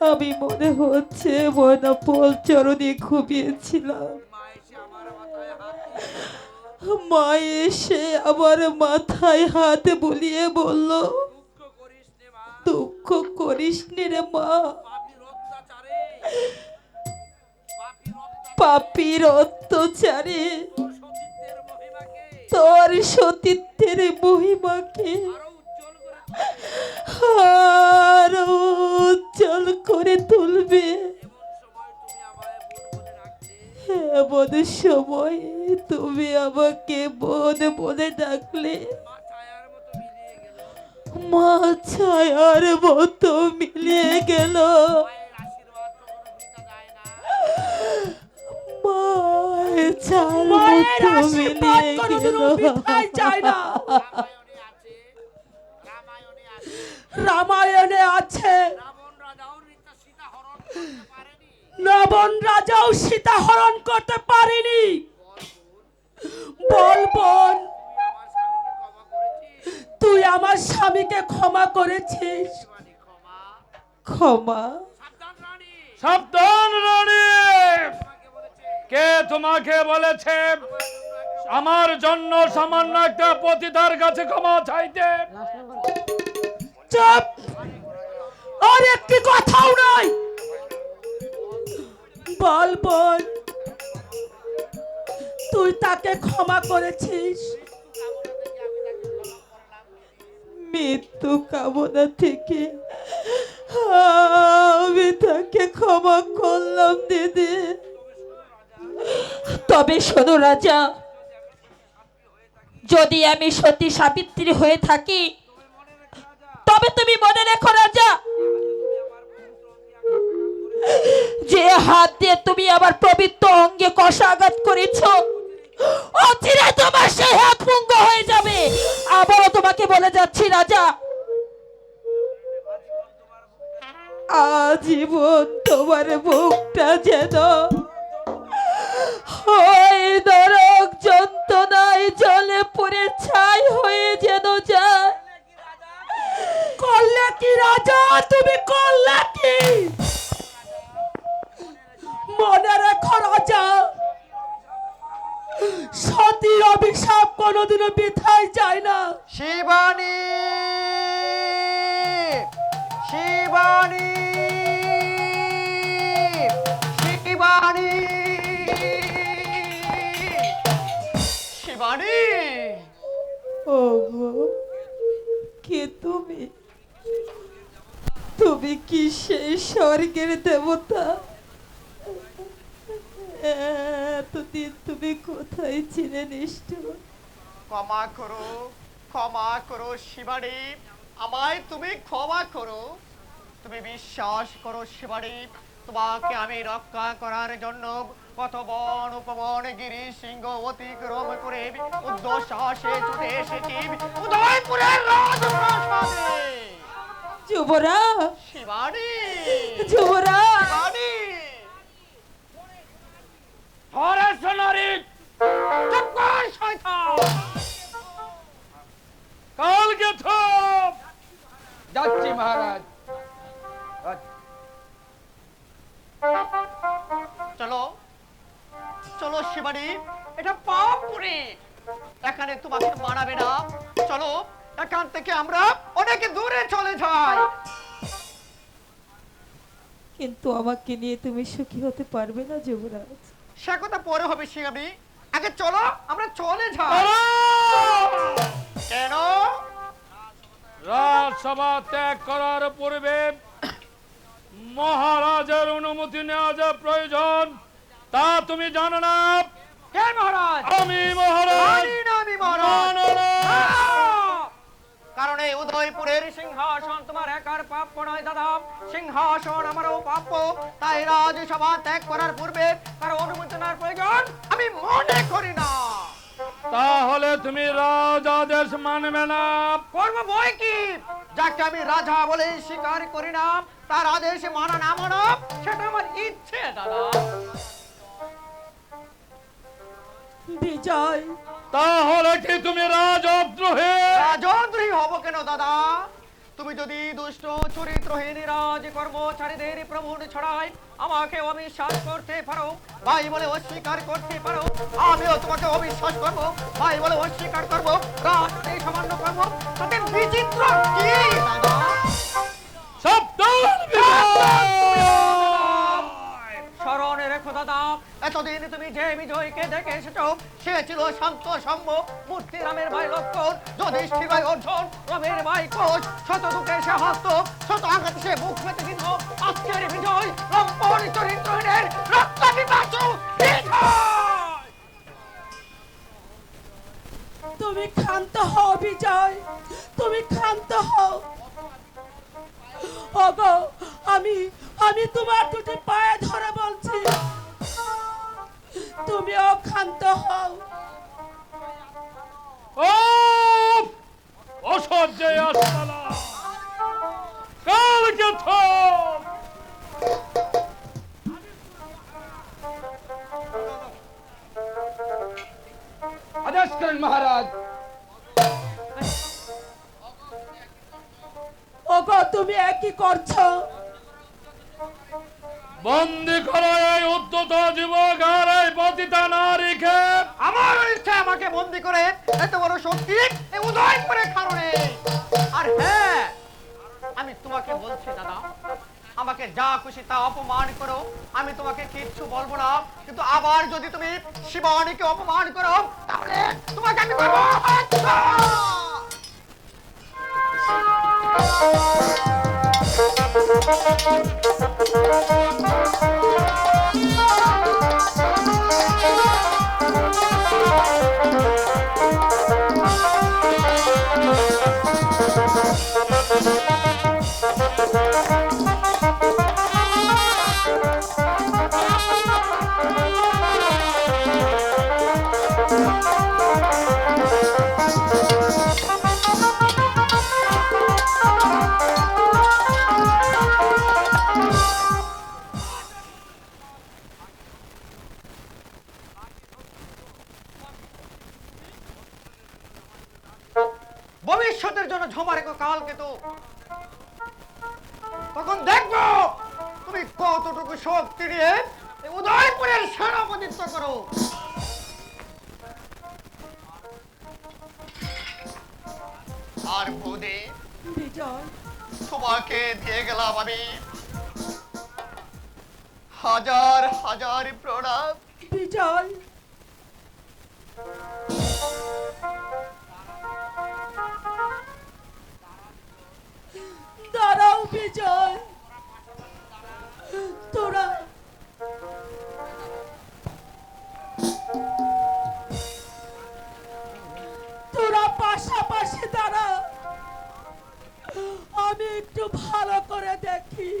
আমি মনে হচ্ছে ময়না পোল চরণে ঘুমিয়েছিলাম। মা এসে আমার মাথায় হাত বুলিয়ে বলল, দুঃখ করিস রে মা। পাপির অত্যাচারে তোর সতীত্বের মহিমাকে আরও করে তুলবে। এমন সময় তুমি আমাকে বোন বলে ডাকলে। মা ছায়ার মতো মিলিয়ে গেল। রামায়ণে ছায়ার মায়ের মতো আশীর্বাদ মিলিয়ে কোনোদিনও গেল বৃথায় যায় না। রামায়ণে আছে রাবণ রাজাও সীতা হরণ করতে পারেনি। বল বোন তুই আমার স্বামীকে ক্ষমা করেছিস। ক্ষমা। সাবধান রানী। কে তোমাকে বলেছে আমার জন্য সামান্য একটা পতিতার কাছে ক্ষমা চাইতে? চুপ। আর একটি কথাও নাই। বল বল তুই তাকে ক্ষমা করেছিস। মৃত্যু কামনা থেকে আমি তাকে ক্ষমা করলাম, দিদি। তবে শোনো রাজা, যদি আমি সতী সাবিত্রী হয়ে থাকি, তবে তুমি মনে রেখো রাজা যে হাত দিয়ে তুমি আমার পবিত্র অঙ্গে কষা আঘাত করেছ, অচিরে তোমার সেই হাত ভঙ্গ হয়ে যাবে। আবারও তোমাকে বলে যাচ্ছি, রাজা। আজীবন তোমার মুখটা যেন নরক যন্ত্রণায় জলে পড়ে ছাই হয়ে যেন যায়। করলে কি রাজা, তুমি করলে কোনোদিনও বৃথায় যায় না। শিবানী শিবানী শিবানী শিবানী। ওগো কে তুমি? তুমি কি সেই স্বর্গের দেবতা? এতদিন তুমি কোথায় ছিলে নিষ্ঠুর ক্ষমা করো ক্ষমা করো শিবানী। আমায় তুমি ক্ষমা করো। তুমি বিশ্বাস করো শিবানী তোমাকে আমি রক্ষা করার জন্য কত বন উপবন গিরি সিংহ অতিক্রম করে উদ্দশাসে ছুটে এসেছি। উদয়পুরের রাজপ্রাসাদে। যুবরা! শিবানী। যুবরা! হরে শিবানী এটা পাপুরে এখানে তোমাকে মানাবে না। চলো এখান থেকে আমরা অনেক দূরে চলে যাই। কিন্তু আমাকে নিয়ে তুমি সুখী হতে পারবে না যুবরাজ। সে কথা পরে হবে শিবানী আগে চলো আমরা চলে যাই। কেন? রাজসভা ত্যাগ করার পূর্বে মহারাজের অনুমতি নেওয়া যে প্রয়োজন তা তুমি জানো না। কে মহারাজ! আমি মহারাজ! আমি মহারাজ! কারণ এই উদয়পুরের সিংহাসন তোমার একার প্রাপ্য নয় দাদা। সিংহাসন আমারও প্রাপ্য তাই রাজসভা ত্যাগ করার পূর্বে কারও অনুমতি নেওয়ার প্রয়োজন আমি মনে করি না। তাহলে তুমি রাজ আদেশ মানবে না? করব বই কি? যাকে আমি রাজা বলে স্বীকার করি না তার আদেশ মানা না মানা সেটা আমার ইচ্ছে দাদা। বিজয়। তাহলে কি তুমি রাজদ্রোহী? রাজদ্রোহী হব কেন দাদা? তুমি যদি দুষ্ট চরিত্রহীন রাজ কর্মচারীদের প্রভুর ছড়ায় আমাকে অবিশ্বাস করতে পারো ভাই বলে অস্বীকার করতে পারো আমিও তোমাকে অবিশ্বাস করব ভাই বলে অস্বীকার করব রাজ এই সামান্য করব তাতে বিচিত্র কি? দাদা এতদিন তুমি যে বিজয়কে দেখে এসেছ সে ছিল শান্ত সম্ভ মূর্তি রামের ভাই লক্ষণ যুধিষ্ঠির ভাই অর্জুন, রামের ভাই কোচ শত দুঃখে সে হস্ত, শত আঘাতে সে মুখ পেতে দিত আজকের বিজয় লম্পন চরিত্রহীনের রক্ত পিপাসু তুমি ক্ষান্ত হও বিজয়, তুমি ক্ষান্ত হও। ওগো, আমি আমি তোমার দুটি পায়ে ধরে বলছি। তুমি অক্ষান্ত হও। ও অসহ্যে আসমালা কালকে থম আদেশ করেন মহারাজ। ওগো তুমি একই করছ। বন্দি করো এই উদ্যত যুবক আর এই পতিতা নারীকে। আমার ইচ্ছা আমাকে বন্দি করে এত বড় শক্তি এই উদয় করে কারণে। আর হ্যাঁ আমি তোমাকে বলছি, দাদা, আমাকে যা খুশি তা অপমান করো। আমি তোমাকে কিচ্ছু বলব না, কিন্তু আবার যদি তুমি শিবানীকে অপমান করো, তাহলে তোমাকে আমি করব। হত্যা! ভবিষ্যতের জন্য ঝোমা রেখো কালকে তো। তখন দেখব তুমি কতটুকু শক্তি নিয়ে উদয়পুরের সেনাপতিত্ব করো। আর বোধে তোমাকে দিয়ে গেলাম আমি। হাজার হাজার প্রণাম। বিজয়। তোরা। তোরা পাশাপাশি দাঁড়া। আমি একটু ভালো করে দেখি।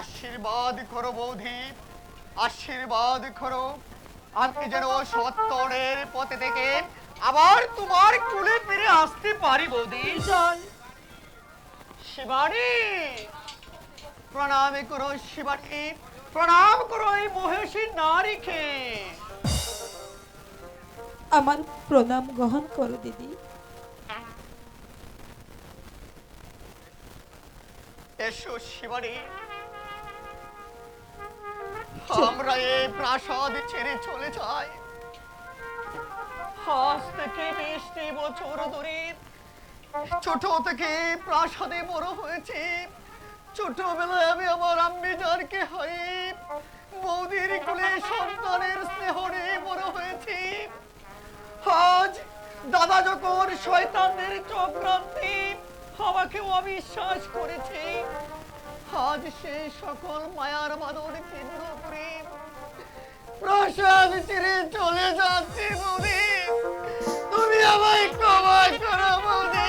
আশীর্বাদ করো বৌদি আশীর্বাদ করো। আমি যেন সত্তরের পথে থেকে আবার তোমার কুলে ফিরে আসতে পারি বৌদি বিজয় প্রণাম করো প্রণাম করো এই নারীকে। আমার প্রণাম গ্রহণ করো দিদি। এসো শিবানী। আমরা এই প্রাসাদ ছেড়ে চলে যাই। আজ থেকে বিশটি বছর ধরে ছোট থেকে প্রাসাদে বড় হয়েছে। ছোটবেলায় আমি আমার আম্মি জানকে হাই বৌদির কুলে সন্তানের স্নেহ নিয়ে বড় হয়েছি। আজ দাদা যখন শয়তানদের চক্রান্তে আমাকে অবিশ্বাস করেছি, আজ সে সকল মায়ার বাদর কেন্দ্র করে প্রসাদ ছেড়ে চলে যাচ্ছে বৌদি। তুমি আমায় ক্ষমা করো বৌদি।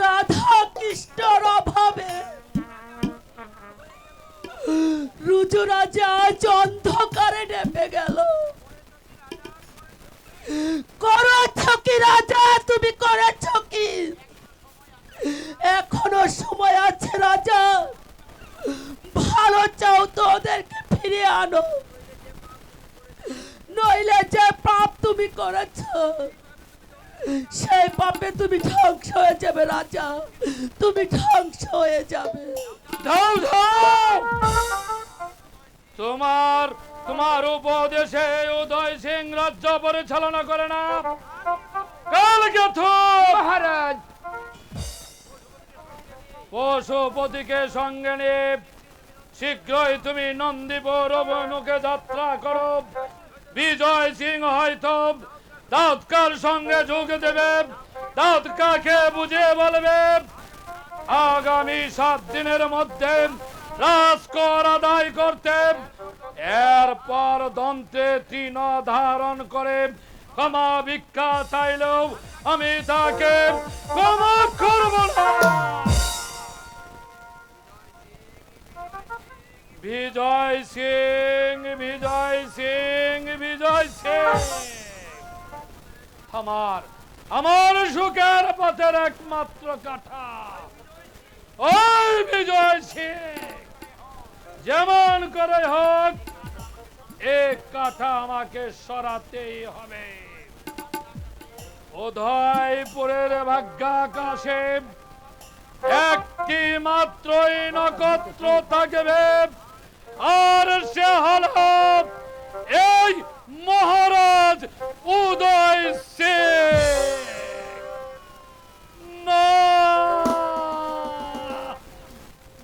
রাধা কৃষ্ণর অভাবে রুজুরাজা আজ অন্ধকারে নেমে গেল। করেছ কি রাজা তুমি করেছ কি এখনও সময় আছে রাজা চাও তো ওদেরকে আনো নইলে যে পাপ তুমি করেছ সেই পাপে তুমি ধ্বংস হয়ে যাবে রাজা। তুমি ধ্বংস হয়ে যাবে। তোমার তোমার উপদেশে উদয় সিং রাজ্য পরিচালনা করে না। কালকে মহারাজ! পশুপতিকে সঙ্গে নিয়ে শীঘ্রই তুমি নন্দীপুর অভিমুখে যাত্রা করো। বিজয় সিং হয়তো দাউদকার সঙ্গে যোগ দেবে। দাউদকাকে বুঝিয়ে বলবে, আগামী সাত দিনের মধ্যে রাজকর আদায় করতে। এরপর দন্তে তৃণ ধারণ করে ক্ষমা ভিক্ষা চাইলেও আমি তাকে ক্ষমা করব না। বিজয় সিং বিজয় সিং বিজয় সিং। আমার আমার সুখের পথের একমাত্র কাঠা ওই বিজয় সিং। যেমন করে হোক এক কাঠা আমাকে সরাতেই হবে। উদয়পুরের ভাগ্যাকাশে একটি মাত্রই নক্ষত্র থাকবে। আর সে হল এই মহারাজ উদয় সিং।